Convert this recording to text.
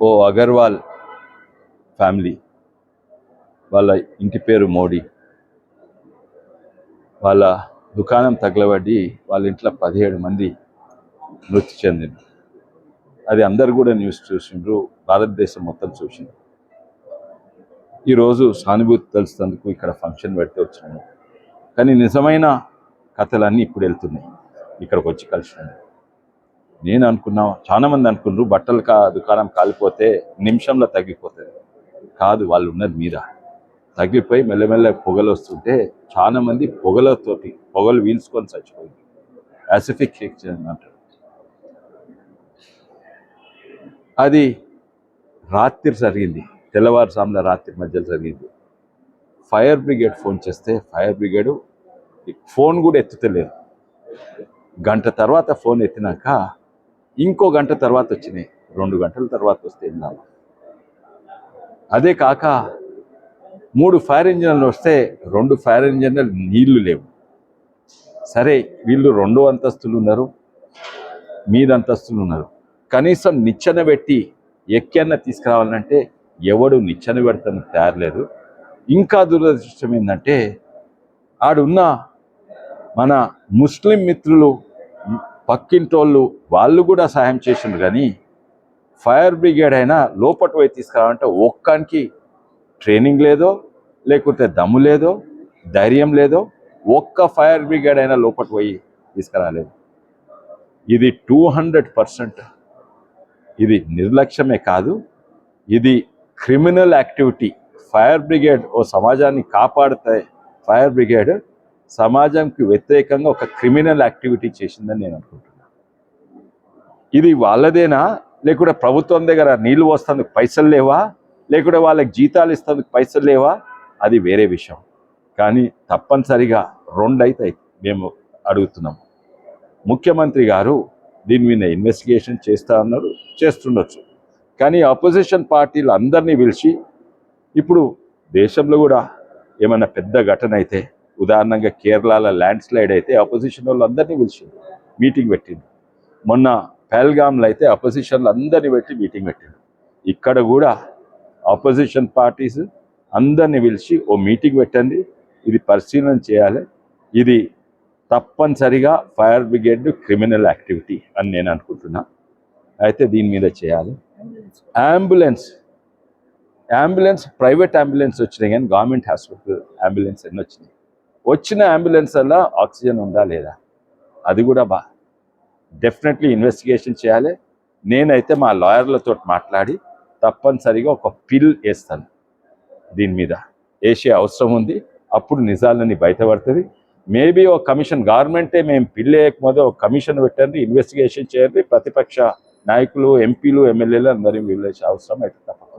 ఓ Agarwal family. వాళ్ళ ఇంటి పేరు మోడీ. వాళ్ళ దుకాణం తగలబడి వాళ్ళ ఇంట్లో పదిహేడు మంది మృతి చెందింది అది అందరు కూడా న్యూస్ చూసిండ్రు. భారతదేశం మొత్తం చూసిండ్రు ఈరోజు సానుభూతి తెలుస్తున్నందుకు ఇక్కడ ఫంక్షన్ పెడితే వచ్చినాము కానీ నిజమైన కథలన్నీ ఇప్పుడు వెళ్తున్నాయి. ఇక్కడికి వచ్చి కలిసినాను నేను అనుకున్నా చాలా మంది అనుకున్నారు బట్టలు కా దుకాణం కాలిపోతే నిమిషంలో తగ్గిపోతుంది. కాదు వాళ్ళు ఉన్నది మీద తగ్గిపోయి మెల్లమెల్ల పొగలు వస్తుంటే చాలా మంది పొగలతోటి పొగలు వీల్చుకొని చచ్చిపోయింది యాసిఫిక్ రియాక్షన్ అంటారు. అది రాత్రి జరిగింది. తెల్లవారుసాముల రాత్రి మధ్యలో జరిగింది. ఫైర్ బ్రిగేడ్ ఫోన్ చేస్తే ఫైర్ బ్రిగేడ్ ఫోన్ కూడా ఎత్తుతలేరు గంట తర్వాత ఫోన్ ఎత్తినాక ఇంకో గంట తర్వాత వచ్చినాయి. రెండు గంటల తర్వాత వస్తే వెళ్ళాము అదే కాక మూడు ఫైర్ ఇంజన్లు వస్తే రెండు ఫైర్ ఇంజన్లు నీళ్ళు లేవు. సరే వీళ్ళు రెండు అంతస్తులు ఉన్నారు మీద అంతస్తులు ఉన్నారు. కనీసం నిచ్చెన పెట్టి ఎక్కన్న తీసుకురావాలంటే ఎవడు నిచ్చెన పెడతాను తయారలేదు ఇంకా దురదృష్టం ఏంటంటే ఆడున్న మన ముస్లిం మిత్రులు పక్కింటోళ్ళు వాళ్ళు కూడా సహాయం చేసిండ్రు కానీ ఫైర్ బ్రిగేడ్ అయినా లోపటి పోయి తీసుకురావాలంటే ఒక్కానికి ట్రైనింగ్ లేదో లేకుంటే దమ్ము లేదో ధైర్యం లేదో ఒక్క ఫైర్ బ్రిగేడ్ అయినా లోపట పోయి తీసుకురాలేదు. ఇది టూ హండ్రెడ్ పర్సెంట్. ఇది నిర్లక్ష్యమే కాదు. ఇది క్రిమినల్ యాక్టివిటీ. ఫైర్ బ్రిగేడ్ ఓ సమాజాన్ని కాపాడుతాయి. ఫైర్ బ్రిగేడ్ సమాజంకి వ్యతిరేకంగా ఒక క్రిమినల్ యాక్టివిటీ చేసిందని నేను అనుకుంటున్నాను ఇది వాళ్ళదేనా? లేకుంటే ప్రభుత్వం దగ్గర నీళ్ళు వస్తందుకు పైసలు లేవా? లేకుంటే వాళ్ళకి జీతాలు ఇస్తందుకు పైసలు లేవా? అది వేరే విషయం. కానీ తప్పనిసరిగా రెండు అయితే మేము అడుగుతున్నాం. ముఖ్యమంత్రి గారు దీని మీద ఇన్వెస్టిగేషన్ చేస్తా అన్నారు చేస్తుండొచ్చు. కానీ అపోజిషన్ పార్టీలు అందరినీ పిలిచి ఇప్పుడు దేశంలో కూడా ఏమైనా పెద్ద ఘటన అయితే ఉదాహరణంగా కేరళలో ల్యాండ్ స్లైడ్ అయితే అపోజిషన్ వాళ్ళు అందరినీ పిలిచిండు మీటింగ్ పెట్టిండు. మొన్న పహల్గామ్లో అయితే అపోజిషన్లు అందరినీ పెట్టి మీటింగ్ పెట్టిండు. ఇక్కడ కూడా ఆపోజిషన్ పార్టీస్ అందరిని పిలిచి ఓ మీటింగ్ పెట్టండి ఇది పరిశీలన చేయాలి ఇది తప్పనిసరిగా ఫైర్ బ్రిగేడ్ క్రిమినల్ యాక్టివిటీ అని నేను అనుకుంటున్నా. అయితే దీని మీద చేయాలి. అంబులెన్స్ అంబులెన్స్ ప్రైవేట్ అంబులెన్స్ వచ్చినాయి కానీ గవర్నమెంట్ హాస్పిటల్ అంబులెన్స్ ఎన్ని వచ్చినాయి. వచ్చిన అంబులెన్స్ ఆక్సిజన్ ఉందా లేదా? అది కూడా బా డెఫినెట్లీ ఇన్వెస్టిగేషన్ చేయాలి. నేనైతే మా లాయర్లతో మాట్లాడి తప్పనిసరిగా ఒక పిల్ వేస్తాను దీని మీద. వేసే అవసరం ఉంది. అప్పుడు నిజాలని బయటపడుతుంది. మేబీ ఒక కమిషన్ గవర్నమెంటే మేము పిల్ వేయకముందే ఒక కమిషన్ పెట్టండి ఇన్వెస్టిగేషన్ చేయండి. ప్రతిపక్ష నాయకులు ఎంపీలు ఎమ్మెల్యేలు అందరినీ వీళ్ళేసే అవసరం అయితే తప్పకుండా.